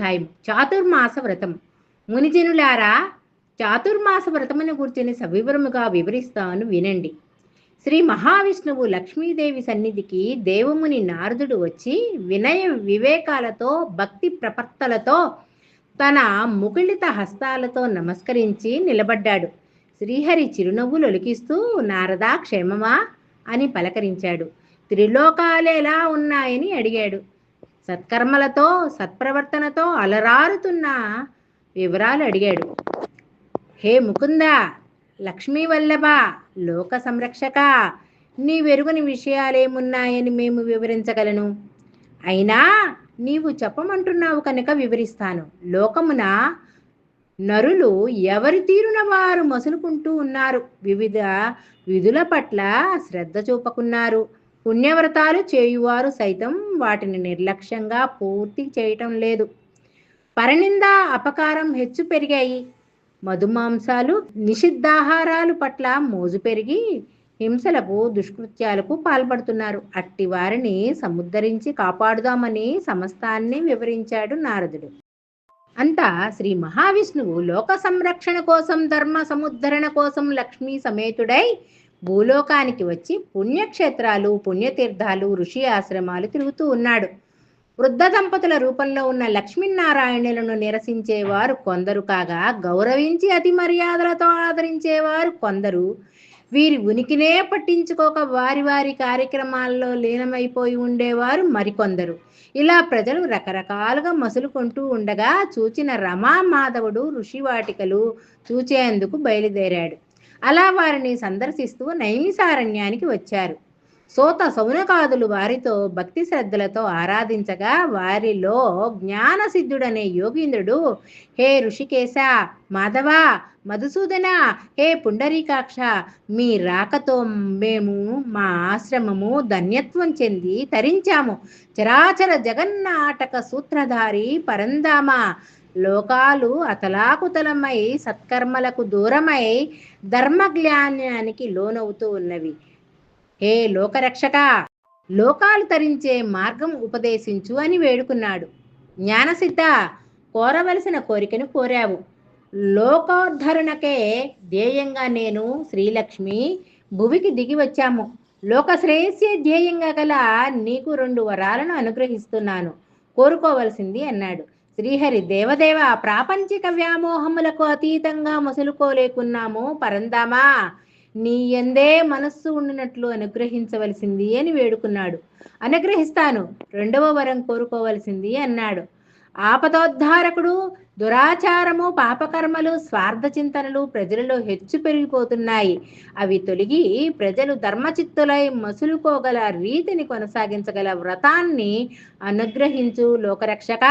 అధ్యాయం చాతుర్మాస వ్రతం మునిజనులారా చాతుర్మాస వ్రతమును గుర్చిని సవివరముగా వివరిస్తాను వినండి. శ్రీ మహావిష్ణువు లక్ష్మీదేవి సన్నిధికి దేవముని నారదుడు వచ్చి వినయ వివేకాలతో భక్తి ప్రపత్తలతో తన ముకుళిత హస్తాలతో నమస్కరించి నిలబడ్డాడు. శ్రీహరి చిరునవ్వులు ఒలికిస్తూ నారదా క్షేమమా? అని పలకరించాడు. త్రిలోకాలేలా ఉన్నాయని అడిగాడు. సత్కర్మలతో సత్ప్రవర్తనతో అలరారుతున్న వివరాలు అడిగాడు. హే ముకుంద లక్ష్మీ వల్లభ లోక సంరక్షక నీ వెరుగుని విషయాలేమున్నాయని మేము వివరించగలను? అయినా నీవు చెప్పమంటున్నావు కనుక వివరిస్తాను. లోకమున నరులు ఎవరి తీరున వారు మసులుకుంటూ ఉన్నారు. వివిధ విధుల పట్ల శ్రద్ధ చూపకున్నారు. పుణ్యవ్రతాలు చేయువారు సైతం వాటిని నిర్లక్ష్యంగా పూర్తి చేయటం లేదు. పరనింద అపకారం హెచ్చు పెరిగాయి. మధుమాంసాలు నిషిద్ధాహారాలు పట్ల మోజు పెరిగి హింసలకు దుష్కృత్యాలకు పాల్పడుతున్నారు. అట్టి వారిని సముద్ధరించి కాపాడుదామని సమస్తాన్ని వివరించాడు నారదుడు. అంతా శ్రీ మహావిష్ణువు లోక సంరక్షణ కోసం ధర్మ సముద్ధరణ కోసం లక్ష్మీ సమేతుడై భూలోకానికి వచ్చి పుణ్యక్షేత్రాలు పుణ్యతీర్థాలు ఋషి ఆశ్రమాలు తిరుగుతూ ఉన్నాడు. వృద్ధ దంపతుల రూపంలో ఉన్న లక్ష్మీనారాయణులను నిరసించేవారు కొందరు కాగా గౌరవించి అతి మర్యాదలతో ఆదరించేవారు కొందరు. వీరి ఉనికినే పట్టించుకోక వారి వారి కార్యక్రమాల్లో లీనమైపోయి ఉండేవారు మరికొందరు. ఇలా ప్రజలు రకరకాలుగా మసులుకుంటూ ఉండగా చూచిన రమా మాధవుడు ఋషివాటికలు చూచేందుకు బయలుదేరాడు. అలా వారిని సందర్శిస్తూ నైమిసారణ్యానికి వచ్చారు. సోత సౌనకాదులు వారితో భక్తి శ్రద్ధలతో ఆరాధించగా వారిలో జ్ఞానసిద్ధుడనే యోగీంద్రుడు హే ఋషికేశ మాధవ మధుసూదన హే పుండరీకాక్ష మీ రాకతో మేము మా ఆశ్రమము ధన్యత్వం చెంది తరించాము. చరాచర జగన్నాటక సూత్రధారి పరందామ లోకాలు అతలాకుతలమై సత్కర్మలకు దూరమై ధర్మజ్ఞానానికి లోనవుతూ ఉన్నవి. హే లోకరక్షక! లోకాలు తరించే మార్గం ఉపదేశించు అని వేడుకున్నాడు. జ్ఞానసిద్ధ! కోరవలసిన కోరికను కోరావు. లోకోద్ధరణకే ధ్యేయంగా నేను శ్రీలక్ష్మి భువికి దిగి వచ్చాము. లోకశ్రేయస్సే ధ్యేయంగా గల నీకు రెండు వరాలను అనుగ్రహిస్తున్నాను. కోరుకోవలసింది అన్నాడు. శ్రీహరి దేవదేవ ప్రాపంచిక వ్యామోహములకు అతీతంగా మసులుకోలేకున్నాము పరందామా? నీ ఎందే మనస్సు ఉండినట్లు అనుగ్రహించవలసింది అని వేడుకున్నాడు. అనుగ్రహిస్తాను రెండవ వరం కోరుకోవలసింది అన్నాడు. ఆపదోద్ధారకుడు దురాచారము పాపకర్మలు స్వార్థ చింతనలు ప్రజలలో హెచ్చు పెరిగిపోతున్నాయి. అవి తొలగి ప్రజలు ధర్మచిత్తులై మసులుకోగల రీతిని కొనసాగించగల వ్రతాన్ని అనుగ్రహించు లోకరక్షక.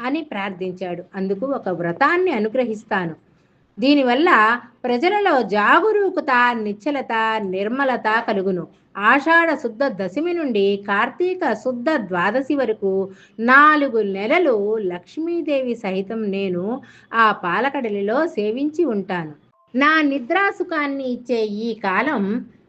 అని ప్రార్థించాడు. అందుకు ఒక వ్రతాన్ని అనుగ్రహిస్తాను. దీనివల్ల ప్రజలలో జాగరూకత నిశ్చలత నిర్మలత కలుగును. ఆషాఢ శుద్ధ దశమి నుండి కార్తీక శుద్ధ ద్వాదశి వరకు నాలుగు నెలలు లక్ష్మీదేవి సహితం నేను ఆ పాలకడలిలో సేవించి ఉంటాను. నా నిద్రాసుఖాన్ని ఇచ్చే ఈ కాలం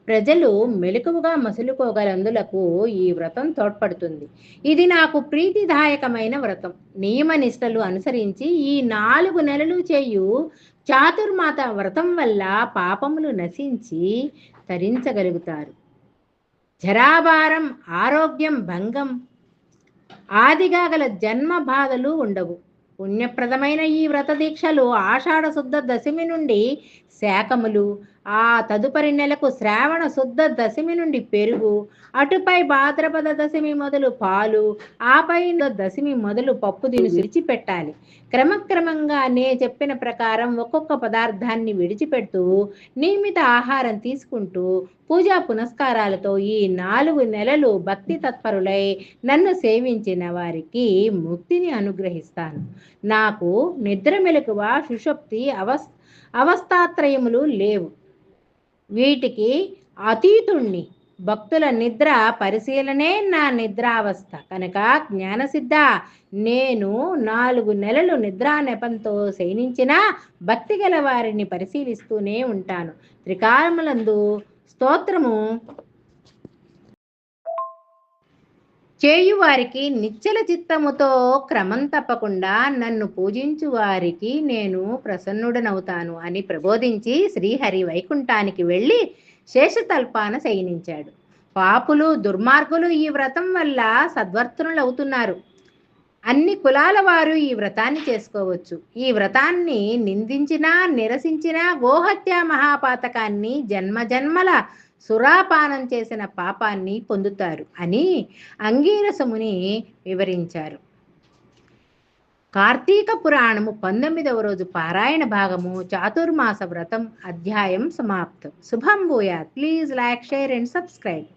ప్రజలు మెలకువగా మసులుకోగలందులకు ఈ వ్రతం తోడ్పడుతుంది. ఇది నాకు ప్రీతిదాయకమైన వ్రతం. నియమ నిష్టలు అనుసరించి ఈ నాలుగు నెలలు చేయు చాతుర్మాత వ్రతం వల్ల పాపములు నశించి తరించగలుగుతారు. జరాభారం ఆరోగ్యం భంగం ఆదిగా గల జన్మ బాధలు ఉండవు. పుణ్యప్రదమైన ఈ వ్రత దీక్షలు ఆషాఢ శుద్ధ దశమి నుండి శాకములు ఆ తదుపరి నెలకు శ్రావణ శుద్ధ దశమి నుండి పెరుగు అటుపై భాద్రపద దశమి మొదలు పాలు ఆపై దశమి మొదలు పప్పు దినుసు విడిచిపెట్టాలి. క్రమక్రమంగా నే చెప్పిన ప్రకారం ఒక్కొక్క పదార్థాన్ని విడిచిపెడుతూ నియమిత ఆహారం తీసుకుంటూ పూజా పునస్కారాలతో ఈ నాలుగు నెలలు భక్తి తత్పరులై నన్ను సేవించిన వారికి ముక్తిని అనుగ్రహిస్తాను. నాకు నిద్ర మెలకువ సుషప్తి అవస్ అవస్థాత్రయములు లేవు. వీటికి అతీతుణ్ణి. భక్తుల నిద్ర పరిశీలనే నా నిద్రావస్థ. కనుక జ్ఞానసిద్ధ నేను నాలుగు నెలలు నిద్రా నెపంతో శయనించిన భక్తి గల వారిని పరిశీలిస్తూనే ఉంటాను. త్రికాలములందు స్తోత్రము చేయువారికి నిశ్చల చిత్తముతో క్రమం తప్పకుండా నన్ను పూజించు వారికి నేను ప్రసన్నుడనవుతాను అని ప్రబోధించి శ్రీహరి వైకుంఠానికి వెళ్ళి శేషతల్పాన శయనించాడు. పాపులు దుర్మార్గులు ఈ వ్రతం వల్ల సద్వర్తనులవుతున్నారు అన్ని కులాల వారు ఈ వ్రతాన్ని చేసుకోవచ్చు. ఈ వ్రతాన్ని నిందించినా నిరసించినా గోహత్య మహాపాతకాన్ని జన్మ జన్మల సురాపానం చేసిన పాపాన్ని పొందుతారు అని అంగీరసముని వివరించారు. కార్తీక పురాణము పంతొమ్మిదవ రోజు పారాయణ భాగము చాతుర్మాస వ్రతం అధ్యాయం సమాప్తం. శుభం భూయాత్. Please like share and subscribe.